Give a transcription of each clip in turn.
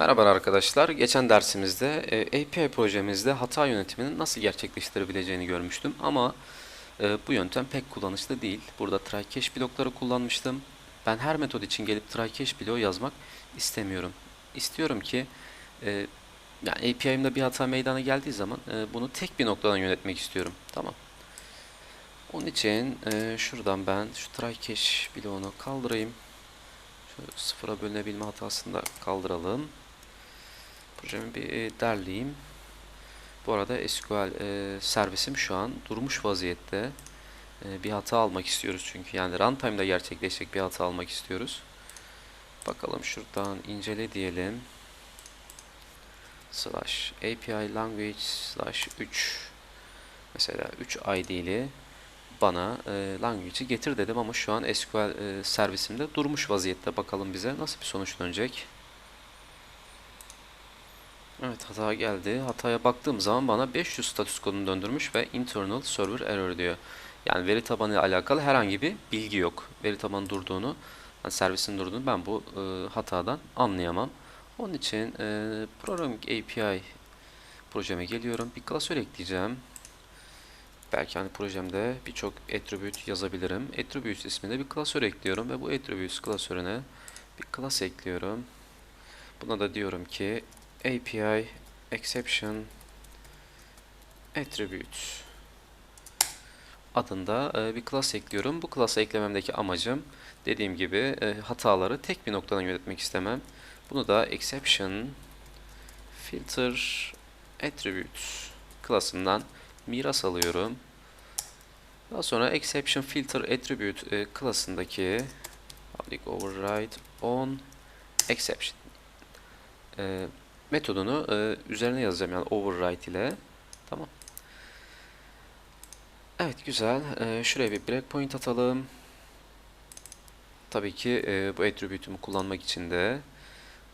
Merhaba arkadaşlar. Geçen dersimizde e, API projemizde hata yönetimini nasıl gerçekleştirebileceğini görmüştüm ama e, bu yöntem pek kullanışlı değil. Burada try catch blokları kullanmıştım. Ben her metod için gelip try catch bloğu yazmak istemiyorum. İstiyorum ki e, yani API'imde bir hata meydana geldiği zaman e, bunu tek bir noktadan yönetmek istiyorum. Tamam. Onun için e, şuradan ben şu try catch bloğunu kaldırayım. Şu sıfıra bölünebilme hatasını da kaldıralım. Projemi bir e, derleyeyim. Bu arada SQL e, servisim şu an durmuş vaziyette. E, bir hata almak istiyoruz çünkü. Yani runtime'da gerçekleşecek bir hata almak istiyoruz. Bakalım şuradan incele diyelim. Slash API language slash 3 Mesela 3 ID'li bana e, language'i getir dedim ama şu an SQL e, servisimde durmuş vaziyette. Bakalım bize nasıl bir sonuç dönecek. Evet hata geldi. Hataya baktığım zaman bana 500 status kodunu döndürmüş ve internal server error diyor. Yani veri tabanı ile alakalı herhangi bir bilgi yok. Veri tabanı durduğunu, yani servisin durduğunu ben bu e, hatadan anlayamam. Onun için e, Programming API projeme geliyorum. Bir klasör ekleyeceğim. Belki hani projemde birçok attribute yazabilirim. Attributes isminde bir klasör ekliyorum ve bu attributes klasörüne bir class ekliyorum. Buna da diyorum ki API exception attribute adında e, bir class ekliyorum. Bu class'ı eklememdeki amacım dediğim gibi e, hataları tek bir noktadan yönetmek istemem. Bunu da exception filter attribute class'ından miras alıyorum. Daha sonra exception filter attribute e, class'ındaki public override on exception e, metodunu e, üzerine yazacağım yani override ile. Tamam. Evet güzel. E, şuraya bir breakpoint atalım. Tabii ki e, bu attribute'ümü kullanmak için de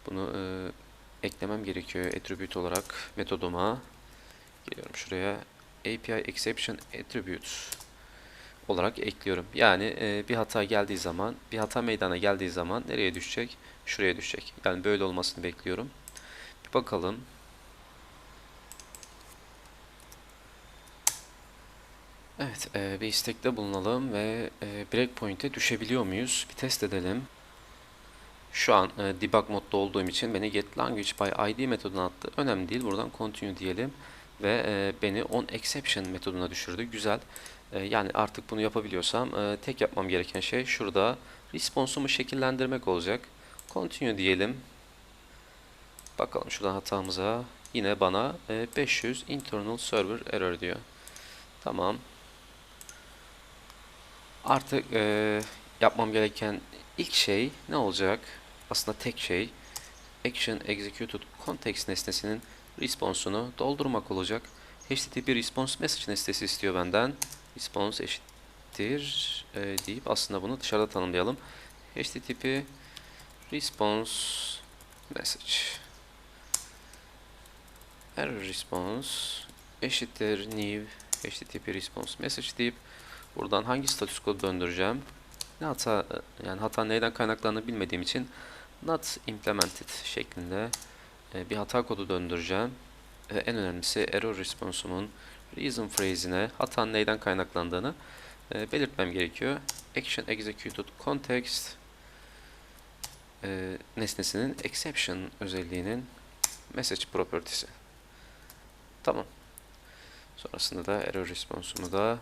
bunu e, eklemem gerekiyor attribute olarak metoduma. Geliyorum şuraya API exception attribute olarak ekliyorum. Yani e, bir hata geldiği zaman, bir hata meydana geldiği zaman nereye düşecek? Şuraya düşecek. Yani böyle olmasını bekliyorum. Bakalım. Evet, e, bir istekte bulunalım ve e, breakpoint'e düşebiliyor muyuz? Bir test edelim. Şu an e, debug modda olduğum için beni getLanguage by id metoduna attı. Önemli değil. Buradan continue diyelim ve e, beni on exception metoduna düşürdü. Güzel. E, yani artık bunu yapabiliyorsam e, tek yapmam gereken şey şurada response'umu şekillendirmek olacak. Continue diyelim. Bakalım şuradan hatamıza. Yine bana e, 500 internal server error diyor. Tamam. Artık e, yapmam gereken ilk şey ne olacak? Aslında tek şey action executed context nesnesinin response'unu doldurmak olacak. HTTP response message nesnesi istiyor benden. Response eşittir e, deyip aslında bunu dışarıda tanımlayalım. HTTP response message error response eşittir new http response message deyip buradan hangi status kodu döndüreceğim ne hata yani hata neyden kaynaklandığını bilmediğim için not implemented şeklinde e, bir hata kodu döndüreceğim ve en önemlisi error response'umun reason phrase'ine hatanın neyden kaynaklandığını e, belirtmem gerekiyor. Action executed context e, nesnesinin exception özelliğinin message property'si. Tamam. Sonrasında da error response'umu da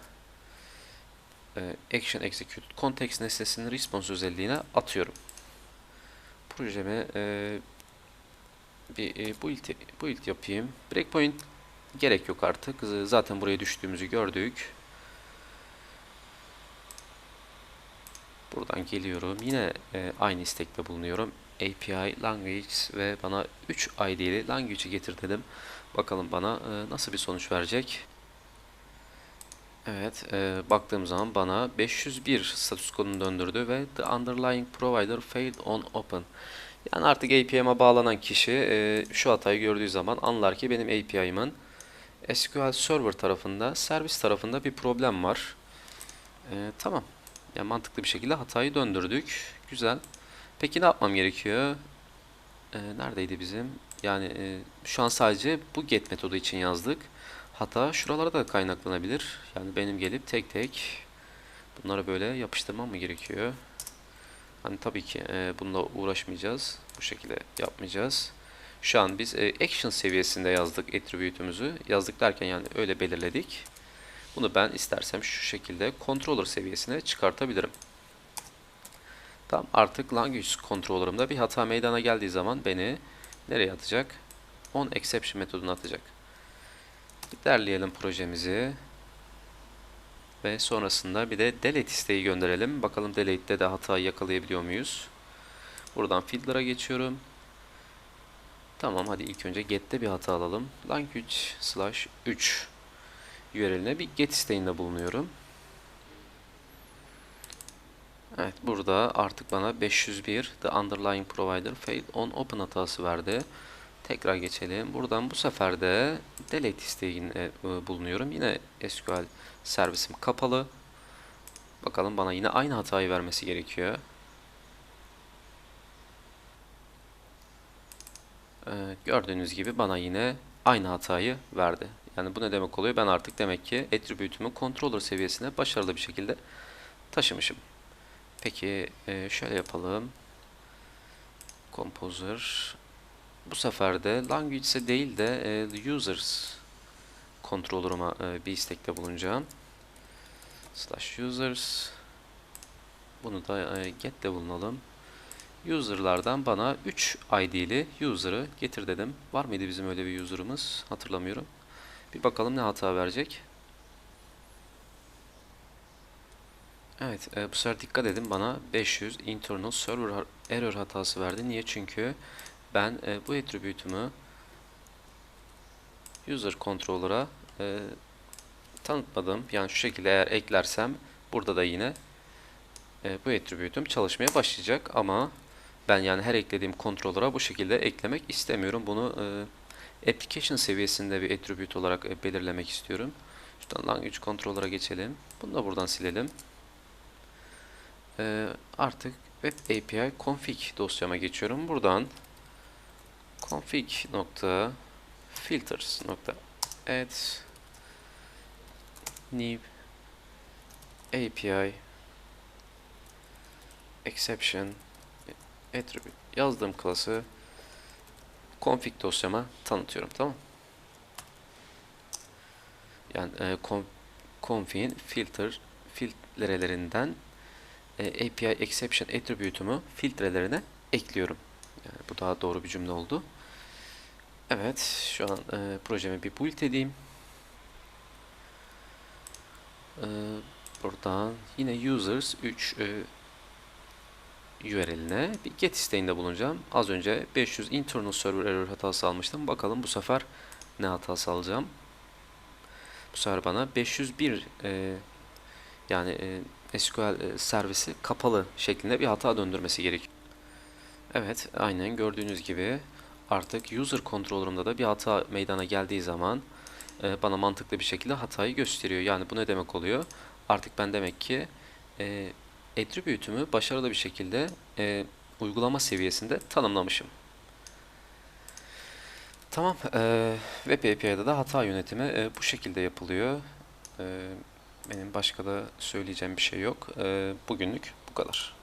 e, action executed context nesnesinin response özelliğine atıyorum. Projeme e, bir e, build, build yapayım. Breakpoint gerek yok artık. Zaten buraya düştüğümüzü gördük. Buradan geliyorum. Yine e, aynı istekte bulunuyorum. API language ve bana 3 ID'li language'i getir dedim. Bakalım bana e, nasıl bir sonuç verecek. Evet, e, baktığım zaman bana 501 status kodunu döndürdü ve the underlying provider failed on open. Yani artık API'me bağlanan kişi e, şu hatayı gördüğü zaman anlar ki benim API'min SQL Server tarafında, servis tarafında bir problem var. E, tamam. Yani mantıklı bir şekilde hatayı döndürdük. Güzel. Peki ne yapmam gerekiyor? e, neredeydi bizim? Yani e, şu an sadece bu get metodu için yazdık. Hatta şuralara da kaynaklanabilir. Yani benim gelip tek tek bunları böyle yapıştırmam mı gerekiyor? Hani tabii ki e, bununla uğraşmayacağız. Bu şekilde yapmayacağız. Şu an biz e, action seviyesinde yazdık attribute'ümüzü. Yazdık derken yani öyle belirledik. Bunu ben istersem şu şekilde controller seviyesine çıkartabilirim. Tamam artık language controller'ımda bir hata meydana geldiği zaman beni nereye atacak? On exception metoduna atacak. Derleyelim projemizi. Ve sonrasında bir de delete isteği gönderelim. Bakalım delete'de de hatayı yakalayabiliyor muyuz? Buradan field'lara geçiyorum. Tamam hadi ilk önce get'te bir hata alalım. Language slash 3 URL'ine bir get isteğinde bulunuyorum. Evet burada artık bana 501 the underlying provider failed on open hatası verdi. Tekrar geçelim. Buradan bu sefer de delete isteğinde e, bulunuyorum. Yine SQL servisim kapalı. Bakalım bana yine aynı hatayı vermesi gerekiyor. Ee, gördüğünüz gibi bana yine aynı hatayı verdi. Yani bu ne demek oluyor? Ben artık demek ki attribute'ümü controller seviyesine başarılı bir şekilde taşımışım. Peki e, şöyle yapalım. Composer bu sefer de language'e değil de e, users controller'ıma e, bir istekte bulunacağım. Slash users bunu da e, get'le bulunalım. User'lardan bana 3 ID'li user'ı getir dedim. Var mıydı bizim öyle bir user'ımız? Hatırlamıyorum. Bir bakalım ne hata verecek. Evet, e, bu sefer dikkat edin bana 500 internal server error hatası verdi. Niye? Çünkü ben e, bu attribute'ümü user controller'a e, tanıtmadım. Yani şu şekilde eğer eklersem burada da yine e, bu attribute'üm çalışmaya başlayacak ama ben yani her eklediğim controller'a bu şekilde eklemek istemiyorum. Bunu e, application seviyesinde bir attribute olarak e, belirlemek istiyorum. Şuradan language controller'a geçelim. Bunu da buradan silelim. E, artık web API config dosyama geçiyorum. Buradan config nokta filters nokta add new API exception attribute yazdığım klası config dosyama tanıtıyorum tamam yani e, config'in filter filtrelerinden e, API exception attribute'umu filtrelerine ekliyorum. Yani bu daha doğru bir cümle oldu. Evet, şu an e, projemi bir build edeyim. E, buradan yine users 3 e, URL'ine bir get isteğinde bulunacağım. Az önce 500 internal server error hatası almıştım. Bakalım bu sefer ne hatası alacağım. Bu sefer bana 501 e, yani e, SQL e, servisi kapalı şeklinde bir hata döndürmesi gerekiyor. Evet, aynen gördüğünüz gibi artık user controller'ımda da bir hata meydana geldiği zaman e, bana mantıklı bir şekilde hatayı gösteriyor. Yani bu ne demek oluyor? Artık ben demek ki e, attribute'ümü başarılı bir şekilde e, uygulama seviyesinde tanımlamışım. Tamam, e, Web API'da da hata yönetimi e, bu şekilde yapılıyor. E, benim başka da söyleyeceğim bir şey yok. E, bugünlük bu kadar.